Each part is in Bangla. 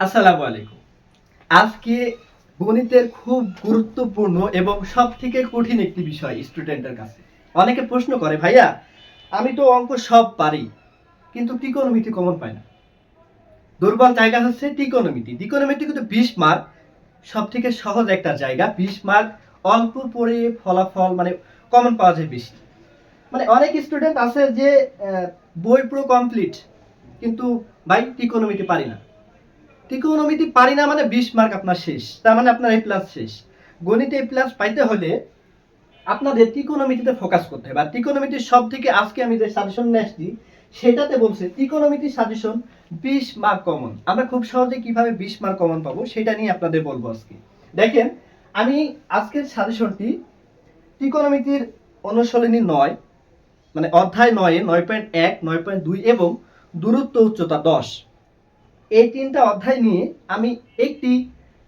আসসালামু আলাইকুম। আজকে গণিতের খুব গুরুত্বপূর্ণ এবং সব থেকে কঠিন একটি বিষয় স্টুডেন্টের কাছে। অনেকে প্রশ্ন করে, ভাইয়া, আমি তো অঙ্ক সব পারি, কিন্তু ত্রিকোণমিতি কমন পাই না। দুর্বল জায়গা হচ্ছে ত্রিকোণমিতি ত্রিকোণমিতি কিন্তু বিশ মার্ক সব থেকে সহজ একটা জায়গা, বিশ মার্ক অল্প পড়ে ফলাফল মানে কমন পাওয়া যায় বেশি। মানে অনেক স্টুডেন্ট আছে যে বই পুরো কমপ্লিট কিন্তু ভাই ত্রিকোণমিতি পারি না। ত্রিকোণমিতি পারি না মানে বিশ মার্ক আপনার শেষ, তার মানে আপনার এ প্লাস শেষ। গণিতে এ প্লাস পাইতে হলে আপনাদের ত্রিকোণমিতিতে ফোকাস করতে হবে। আর ত্রিকোণমিতির সব থেকে আজকে আমি যে সাজেশন নিয়ে আসছি, সেটাতে বলছে ত্রিকোণমিতির সাজেশন বিশ মার্ক কমন আমরা খুব সহজে কীভাবে বিশ মার্ক কমন পাবো সেটা নিয়ে আপনাদের বলব আজকে। দেখেন, আমি আজকের সাজেশনটি ত্রিকোণমিতির অনুশীলনী নয় মানে অধ্যায় নয়ে, নয় পয়েন্ট এক, নয় পয়েন্ট দুই এবং দূরত্ব উচ্চতা দশ। এই তিনটা অধ্যায় নিয়ে আমি একটি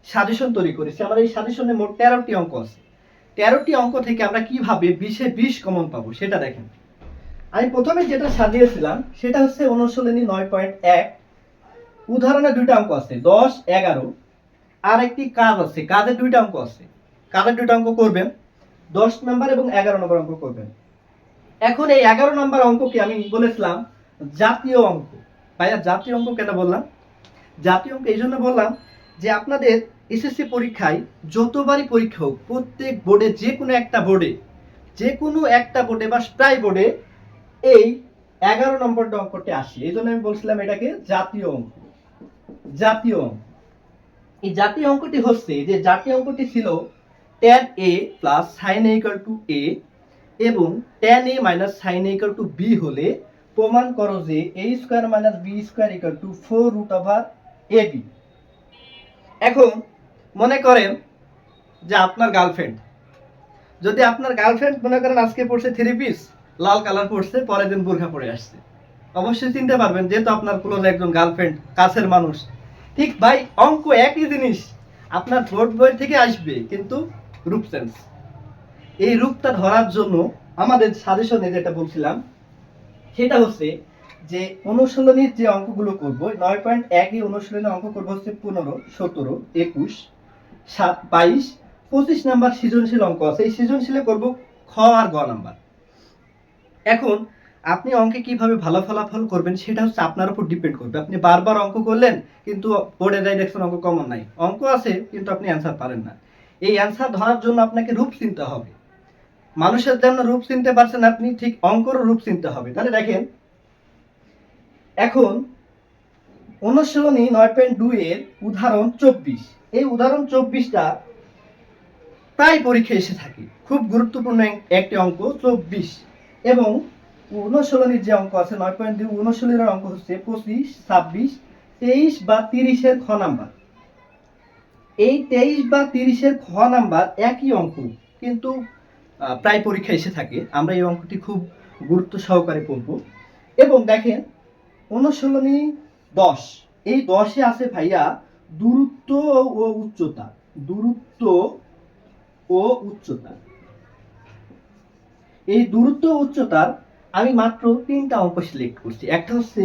সাজেশন তৈরি করেছি। আমার এই সাজেশনে মোট তেরোটি অঙ্ক আছে। তেরোটি অঙ্ক থেকে আমরা কীভাবে বিশে বিশ কমন পাবো সেটা দেখেন। আমি প্রথমে যেটা সাজিয়েছিলাম, সেটা হচ্ছে অনুশীলনী নয় পয়েন্ট এক। উদাহরণে দুইটা অঙ্ক আছে, দশ, এগারো। আর একটি কাজ আছে, কাজের দুইটা অঙ্ক আছে। কাজের দুইটা অঙ্ক করবেন, দশ নম্বর এবং এগারো নম্বর অঙ্ক করবেন। এখন এই এগারো নম্বর অঙ্ককে আমি বলেছিলাম জাতীয় অঙ্ক। ভাইয়া, জাতীয় অঙ্ক কেন বললাম? জাতীয় অঙ্ক এই জন্য বললাম যে আপনাদের এসএসসি পরীক্ষায় যতবারই পরীক্ষা হোক, প্রত্যেক বোর্ডে যে কোনো একটা বোর্ডে যে কোনো একটা বোর্ডে বা প্রায় বোর্ডে এই এগারো নম্বরটা অঙ্কটি আসে। এই জন্য আমি বলছিলাম এটাকে জাতীয় অঙ্ক। জাতীয় অঙ্ক। এই জাতীয় অঙ্কটি হচ্ছে যে জাতীয় অঙ্কটি ছিল tan A plus sin A to A এবং tan A minus sin A to B হলে প্রমাণ করো যে A square minus B square equal to four root over A B এখন মনে করেন যে আপনার গার্লফ্রেন্ড যদি আপনার গার্লফ্রেন্ড মনে করেন আজকে পড়ছে থ্রি পিস লাল কালার পড়ছে, পরের দিন বোরখা পরে আসছে। অবশ্যই চিনতে পারবেন, যেহেতু আপনার ক্লোজ একজন গার্লফ্রেন্ড কাছের মানুষ। ঠিক ভাই, অঙ্ক একই জিনিস। আপনার বোর্ড বই থেকে আসবে, কিন্তু রূপ চেঞ্জ এই রূপটা ধরার জন্য আমাদের সাজেশনে যেটা বলছিলাম, সেটা হচ্ছে যে অনুশীলনীর যে অঙ্কগুলো করব, নয় পয়েন্ট একই অনুশীলনী অঙ্ক করব হচ্ছে পনেরো, সতেরো, একুশ, সাত, বাইশ, পঁচিশ নাম্বার সৃজনশীল অঙ্ক আছে। এই সৃজনশীলে করব খ আর গ নাম্বার। এখন আপনি অঙ্কে কীভাবে ভালো ফলাফল করবেন সেটা হচ্ছে আপনার উপর ডিপেন্ড করবে। আপনি বারবার অঙ্ক করলেন, কিন্তু বোর্ডে যাই দেখছেন অঙ্ক কমন নাই। অঙ্ক আছে, কিন্তু আপনি অ্যান্সার পারেন না। এই অ্যান্সার ধরার জন্য আপনাকে রূপ চিনতে হবে। মানুষের যেমন রূপ চিনতে পারছেন, আপনি ঠিক অঙ্করও রূপ চিনতে হবে। তাহলে দেখেন এখন অনুশীলনী নয় পয়েন্ট দুই এর উদাহরণ চব্বিশ। এই উদাহরণ চব্বিশটা প্রায় পরীক্ষা এসে থাকে। খুব গুরুত্বপূর্ণ একটি অঙ্ক, চব্বিশ। এবং অনুশীলনীর যে অঙ্ক আছে, নয় পয়েন্ট দুই, অনুশীলনের অঙ্ক হচ্ছে পঁচিশ, ছাব্বিশ, তেইশ বা তিরিশের খ নাম্বার। এই তেইশ বা তিরিশের খ নাম্বার একই অঙ্ক, কিন্তু প্রায় পরীক্ষা এসে থাকে। আমরা এই অঙ্কটি খুব গুরুত্ব সহকারে পড়ব। এবং দেখেন অনুশীলনী দশ। এই দশে আছে ভাইয়া দূরত্ব ও উচ্চতা। দূরত্ব ও উচ্চতা। এই দূরত্ব উচ্চতার আমি মাত্র তিনটা অঙ্ক সিলেক্ট করছি। একটা হচ্ছে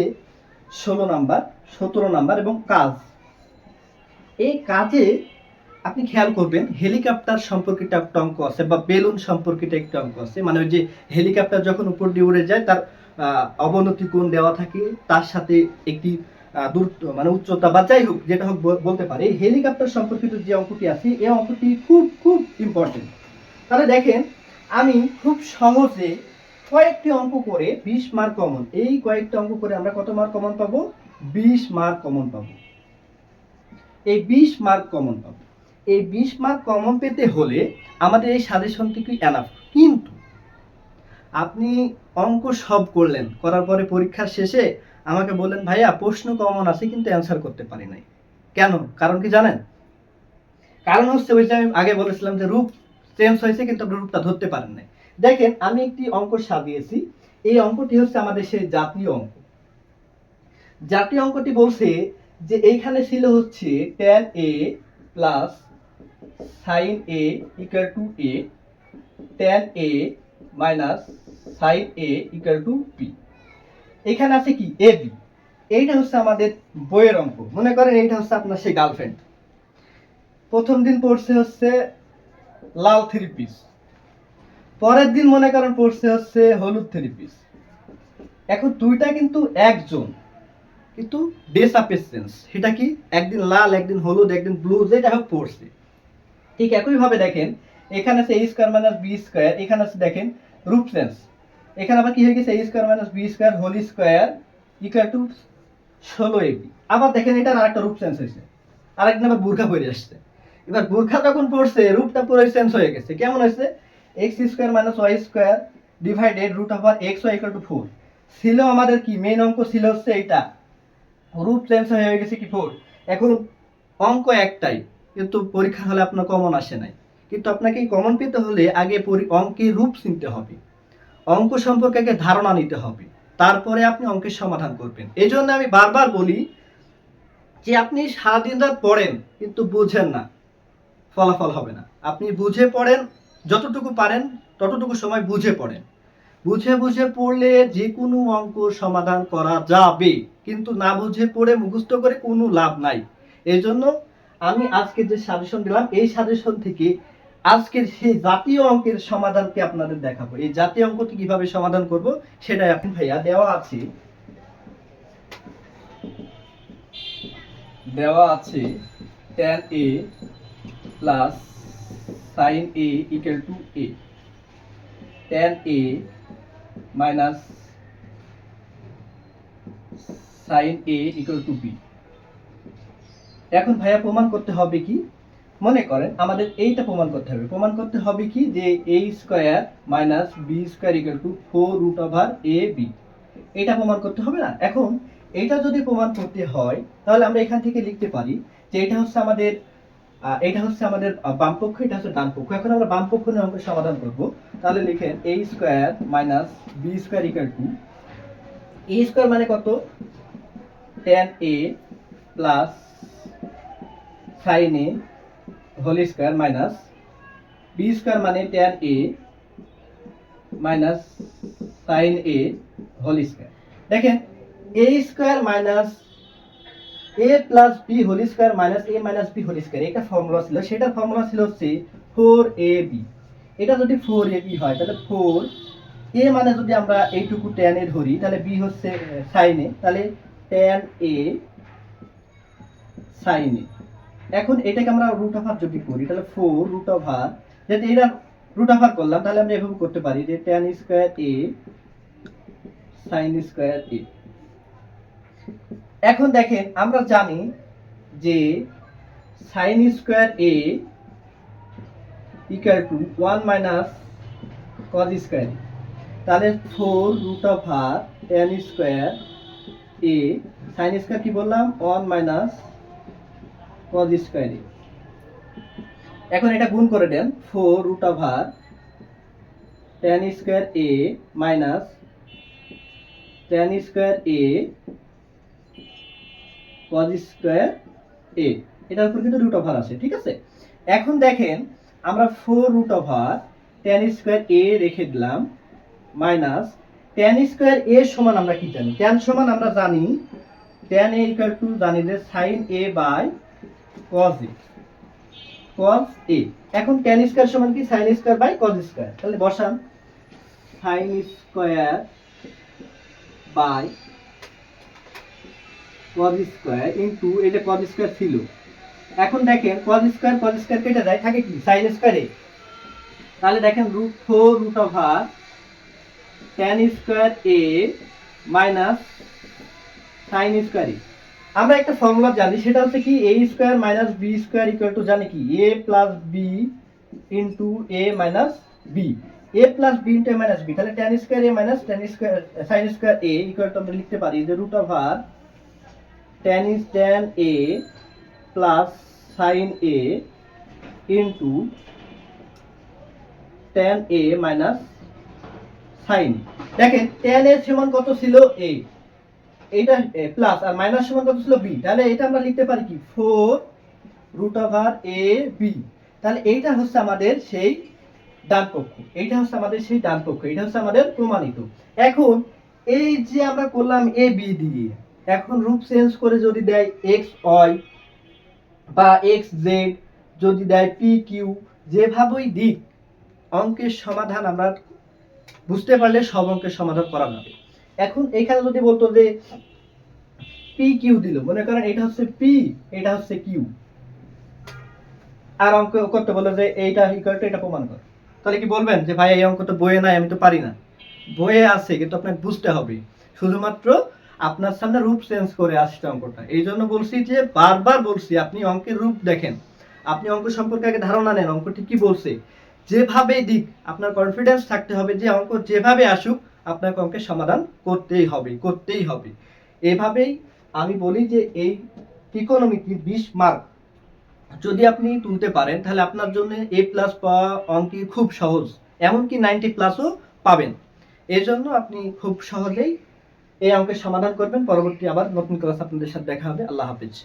ষোলো নাম্বার, সতেরো নাম্বার এবং কাজ। এই কাজে আপনি খেয়াল করবেন, হেলিকপ্টার সম্পর্কিত একটা অঙ্ক আছে বা বেলুন সম্পর্কিত একটা অঙ্ক আছে। মানে ওই যে হেলিকপ্টার যখন উপর দিয়ে উড়ে যায়, তার অবনতি কোণ দেওয়া থাকে, তার সাথে একটি দূরত্ব মানে উচ্চতা বা যাই হোক, যেটা হোক বলতে পারে, হেলিকপ্টার সম্পর্কিত যে অঙ্কটি আছে, এই অঙ্কটি খুব খুব ইম্পর্টেন্ট তাহলে দেখেন, আমি খুব সহজে কয়েকটি অঙ্ক করে বিশ মার্ক কমন এই কয়েকটি অঙ্ক করে আমরা কত মার্ক কমন পাবো? বিশ মার্ক কমন পাবো। এই বিশ মার্ক কমন পাবো। এই বিশ মার্ক কমন পেতে হলে আমাদের এই সাজেশনটি এনাফ কিন্তু আপনি অঙ্ক সব করলেন। করার পরে পরীক্ষার শেষে আমাকে বললেন, ভাইয়া, প্রশ্ন কমন আছে কিন্তু অ্যান্সার করতে পারি নাই। কেন? কারণ কি জানেন? কারণ হচ্ছে ওই যে আমি আগে বলেছিলাম যে রূপ চেঞ্জ হয়েছে কিন্তু আপনি রূপটা ধরতে পারেন নাই। দেখেন, আমি একটি অঙ্ক সাজিয়েছি। এই অঙ্কটি হচ্ছে আমাদের সেই জাতীয় অঙ্ক। জাতীয় অঙ্কটি বলছে যে এইখানে ছিল হচ্ছে tan A plus sin A equal to A tan A minus sin A equal to P এখানে আছে কি? এ বি এইটা হচ্ছে আমাদের বইয়ের অঙ্ক। মনে করেন এইটা হচ্ছে আপনার সেই গার্লফ্রেন্ড প্রথম দিন পড়ছে হচ্ছে লাল থ্রি পিস পরের দিন মনে করেন পড়ছে হচ্ছে হলুদ থ্রি পিস এখন দুইটা কিন্তু একজন। কিন্তু ডেসাপেসেন্স সেটা কি? একদিন লাল, একদিন হলুদ, একদিন ব্লু যেটা হোক পড়ছে। ঠিক একই ভাবে দেখেন, এখানে আছে A square minus B square এখানে আছে দেখেন রুট সেন্স এখানে আবার কি হয়ে গেছে? A square minus B square whole square equal to ষোলো এবি আবার দেখেন এটার আরেকটা রূপ চেঞ্জ হয়েছে। আরেকদিন আবার বুর্খা পরে আসছে। এবার বুর্খা যখন পড়ছে, রূপটা পুরো চেঞ্জ হয়ে গেছে। কেমন হয়েছে? X square minus Y square divided root R X Y equal to four ছিল আমাদের কি? মেন অঙ্ক ছিল হচ্ছে এইটা। রূপ চেঞ্জ হয়ে গেছে কি ফোর এখন অঙ্ক একটাই, কিন্তু পরীক্ষা হলে আপনার কমন আসে নাই। কিন্তু আপনাকে কমন পেতে হলে আগে অঙ্কের রূপ চিনতে হবে। অঙ্ক সম্পর্কে আগে ধারণা নিতে হবে। তারপরে আপনি অঙ্কের সমাধান করবেন। এই জন্য আমি বারবার বলি যে আপনি সারাদিন রাত পড়েন, কিন্তু বুঝেন না। ফলাফল হবে না। আপনি বুঝে পড়েন, যতটুকু পারেন, ততটুকু সময় বুঝে পড়েন। বুঝে বুঝে পড়লে যে কোনো অঙ্ক সমাধান করা যাবে। কিন্তু না বুঝে পড়ে মুখস্থ করে কোনো লাভ নাই। এই জন্য আমি আজকে যে সাজেশন দিলাম, এই সাজেশন থেকে আজকের সেই জাতীয় অঙ্কের সমাধানকে আপনাদের দেখাবো। এই জাতীয় অঙ্কটি কীভাবে সমাধান করব, সেটাই আপনি ভাইয়া দেওয়া আছে। দেওয়া আছে tan a plus sin a equal to a tan a minus sin a equal to b এখন ভাইয়া প্রমাণ করতে হবে কি? মনে করেন, আমাদের এইটা প্রমাণ করতে হবে। প্রমাণ করতে হবে কি? যে a square minus B square equal to four root over A B এটা প্রমাণ করতে হবে না? এখন, এটা যদি প্রমাণ করতে হয়, তাহলে আমরা এখান থেকে লিখতে পারি যে এটা হচ্ছে আমাদের এটা হচ্ছে আমাদের বাম পক্ষ, এটা হচ্ছে ডান পক্ষ। এখন আমরা বাম পক্ষ নিয়ে সমাধান করব। তাহলে লিখেন a square minus B square equal to a square মানে কত? tan a plus sin a whole square minus B square মানে tan a minus sin a whole square. দেখেন, a square minus a plus B whole square minus a minus B whole square, এটা ফর্মুলা ছিল। সেটা ফর্মুলা ছিল হচ্ছে ফোর এ বি এটা যদি ফোর এ বি হয়, তাহলে ফোর এ মানে যদি আমরা এইটুকু ট্যান এ ধরি, তাহলে বি হচ্ছে সাইন এ তাহলে ট্যান এ সাইন এ এখন এটাকে আমরা রুট ওভার যদি করি, তাহলে ফোর রুট ওভার যদি এটা রুট ওভার করলাম, তাহলে আমরা এভাবে করতে পারি যে tan square A sin square A এখন দেখেন, আমরা জানি যে sin square A equal to one minus cos square তাহলে four root of her tan square A sin square কি বললাম? ওয়ান মাইনাস কজ স্কোয়ার এখন এটা গুণ করে দেন, four root her tan square A minus tan square A cos square A. এটার উপর কিন্তু রুট ওভার আছে, ঠিক আছে? এখন দেখেন, আমরা four root over tan square A রেখে দিলাম, মাইনাস টেন স্কোয়ার এ সমান আমরা কি জানি? টেন সমান আমরা জানি, টেন এ ইকুয়াল টু জানি যে sin A by cos A cos A এখন টেন স্কোয়ার সমান কি? Sin square by cos square তাহলে বসান। Sin square by cos square into এটা কজ স্কোয়ার ছিল। এখন দেখেন কজ স্কোয়ার কজ স্কোয়ার কেটে যায় থাকে কি? সাইন স্কোয়ারে তাহলে দেখেন root tan square A minus sin square আমরা একটা ফর্মুলা জানি, সেটা হচ্ছে কি A square minus B square equal to জানি কি? A plus B into A minus B A plus B into A minus B তাহলে tan square A minus tan square sin square A equal to আমরা লিখতে পারি, যে root over tan is tan a plus sin a into tan a minus sin a দেখেন, tan a সমান কত ছিল? a এইটা প্লাস আর মাইনাস সমান কত ছিল b? তাহলে এটা আমরা লিখতে পারি কি? 4 রুট ওভার a b তাহলে এইটা হচ্ছে আমাদের সেই ডান পক্ষ। এইটা হচ্ছে আমাদের সেই ডান পক্ষ। এটা হচ্ছে আমাদের প্রমাণিত। এখন এই যে আমরা করলাম এ বি দিয়ে, এখন রূপ চেঞ্জ করে যদি দেয় এক্স ওয়াই বা এক্স জেড যদি দেয় পি কিউ যেভাবেই দিক, অঙ্কের সমাধান আমরা বুঝতে পারলে সব অঙ্কের সমাধান করা যাবে। এখন এখানে যদি বলতো যে পি কিউ দিল, মনে করেন এটা হচ্ছে পি এটা হচ্ছে কিউ আর অঙ্ক করতে বলে যে এইটা ইকুয়াল টু এটা প্রমাণ কর। তাহলে কি বলবেন যে ভাই এই অঙ্ক তো বইয়ে নাই, আমি তো পারি না। বইয়ে আছে, কিন্তু আপনাকে বুঝতে হবে। শুধুমাত্র আপনার সামনে রূপ চেঞ্জ করে আসছে অঙ্কটা। এই জন্য বলছি যে বারবার বলছি, আপনি অঙ্কের রূপ দেখেন। আপনি অঙ্ক সম্পর্কে আগে ধারণা নেন, অঙ্কটি কি বলছে। যেভাবে দিক, আপনার কনফিডেন্স থাকতে হবে যে অঙ্ক যেভাবে আসুক আপনাকে অঙ্কের সমাধান করতেই হবে করতেই হবে। এভাবেই আমি বলি যে এই ইকোনমিক বিশ মার্ক যদি আপনি তুলতে পারেন, তাহলে আপনার জন্য এ প্লাস পাওয়া অঙ্কে খুব সহজ। এমনকি নাইনটি প্লাসও পাবেন। এই জন্য আপনি খুব সহজেই এই অঙ্কের সমাধান করবেন। পরবর্তী আবার নতুন ক্লাস আপনাদের সাথে দেখা হবে। আল্লাহ হাফিজ।